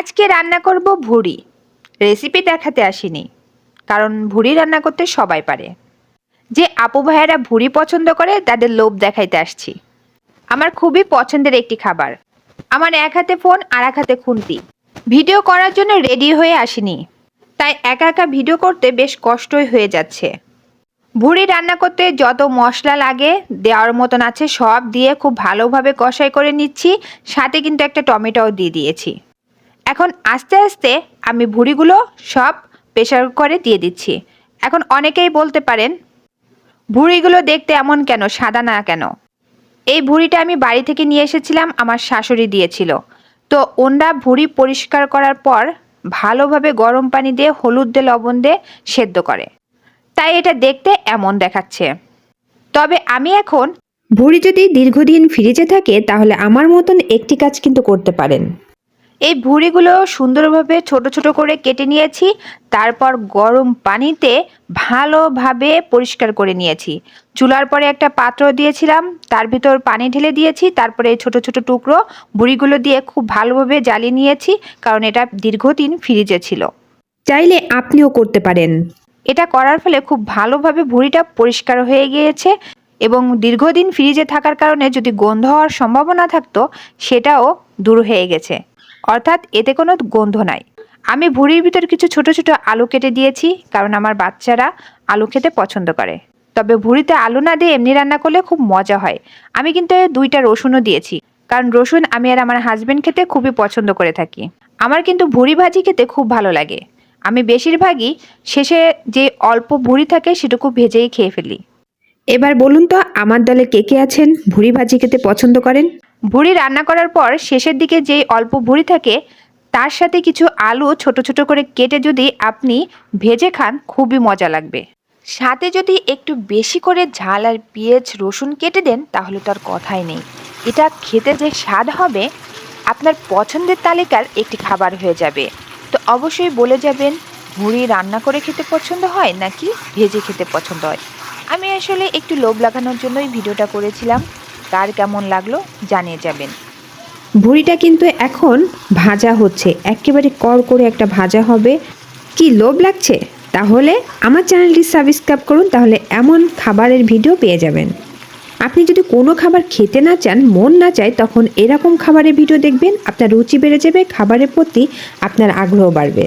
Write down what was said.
আজকে রান্না করব ভুড়ি। রেসিপি দেখাতে আসিনি, কারণ ভুড়ি রান্না করতে সবাই পারে। যে আপু ভাইয়ারা ভুড়ি পছন্দ করে, তাদের লোভ দেখাইতে আসছি। আমার খুবই পছন্দের একটি খাবার। আমার এক হাতে ফোন, আর এক হাতে খুন্তি। ভিডিও করার জন্য রেডি হয়ে আসিনি, তাই একা একা ভিডিও করতে বেশ কষ্টই হয়ে যাচ্ছে। ভুড়ি রান্না করতে যত মশলা লাগে, দেওয়ার মতন আছে সব দিয়ে খুব ভালোভাবে কষাই করে নিচ্ছি, সাথে কিন্তু একটা টমেটোও দিয়ে দিয়েছি। এখন আস্তে আস্তে আমি ভুড়িগুলো সব প্রেশার করে দিয়ে দিচ্ছি। এখন অনেকেই বলতে পারেন, ভুড়িগুলো দেখতে এমন কেন? সাদা না কেন? এই ভুড়িটা আমি বাড়ি থেকে নিয়ে এসেছিলাম, আমার শাশুড়ি দিয়েছিল। তো ওনরা ভুড়ি পরিষ্কার করার পর ভালোভাবে গরম পানি দিয়ে হলুদ দিয়ে লবণ দিয়ে সেদ্ধ করে। তাই এটা দেখতে এমন দেখাচ্ছে। তবে আমি এখন ভুঁড়ি যদি দীর্ঘদিন ফ্রিজে থাকে, তাহলে আমার মতন একটি কাজ কিন্তু করতে পারেন। এই ভুঁড়িগুলো সুন্দরভাবে ছোট ছোট করে কেটে নিয়েছি তারপর গরম পানিতে ভালোভাবে পরিষ্কার করে নিয়েছি। চুলার পরে একটা পাত্র দিয়েছিলাম তার ভিতর পানি ঢেলে দিয়েছি তারপরে এই ছোট ছোট টুকরো ভুঁড়িগুলো দিয়ে খুব ভালোভাবে জ্বালিয়ে নিয়েছি কারণ এটা দীর্ঘদিন ফ্রিজে ছিল। চাইলে আপনিও করতে পারেন। এটা করার ফলে খুব ভালোভাবে ভুঁড়িটা পরিষ্কার হয়ে গিয়েছে এবং দীর্ঘদিন ফ্রিজে থাকার কারণে যদি গন্ধ হওয়ার সম্ভাবনা থাকতো সেটাও দূর হয়ে গেছে। অর্থাৎ এতে কোনো গন্ধ নাই। আমি ভুঁড়ির ভিতর কিছু ছোট ছোট আলু কেটে দিয়েছি, কারণ আমার বাচ্চারা আলু খেতে পছন্দ করে। তবে ভুঁড়িতে আলু না দিয়ে এমনি রান্না করলে খুব মজা হয়। আমি কিন্তু দুইটা রসুনও দিয়েছি, কারণ রসুন আমি আর আমার হাজব্যান্ড খেতে খুবই পছন্দ করে থাকি। আমার কিন্তু ভুঁড়ি ভাজি খেতে খুব ভালো লাগে। আমি বেশিরভাগই শেষে যে অল্প ভুঁড়ি থাকে সেটুকু ভেজেই খেয়ে ফেলি। এবার বলুন তো, আমার দলে কে কে আছেন? ভুঁড়ি ভাজি খেতে পছন্দ করেন? ভুঁড়ি রান্না করার পর শেষের দিকে যেই অল্প ভুঁড়ি থাকে, তার সাথে কিছু আলু ছোট ছোট করে কেটে যদি আপনি ভেজে খান, খুবই মজা লাগবে। সাথে যদি একটু বেশি করে ঝাল আর পেঁয়াজ, রসুন কেটে দেন, তাহলে তো আর কথাই নেই। এটা খেতে যে স্বাদ হবে, আপনার পছন্দের তালিকার একটি খাবার হয়ে যাবে। তো অবশ্যই বলে যাবেন, ভুঁড়ি রান্না করে খেতে পছন্দ হয় নাকি ভেজে খেতে পছন্দ হয়? আমি আসলে একটু লোভ লাগানোর জন্যই ভিডিওটা করেছিলাম। কার কেমন লাগল জানিয়ে যাবেন। ভুঁড়িটা কিন্তু এখন ভাজা হচ্ছে। একেবারে কর করে একটা ভাজা হবে। কি লোভ লাগছে? তাহলে আমার চ্যানেলটি সাবস্ক্রাইব করুন, তাহলে এমন খাবারের ভিডিও পেয়ে যাবেন। আপনি যদি কোনো খাবার খেতে না চান, মন না চায়, তখন এরকম খাবারের ভিডিও দেখবেন, আপনার রুচি বেড়ে যাবে, খাবারের প্রতি আপনার আগ্রহ বাড়বে।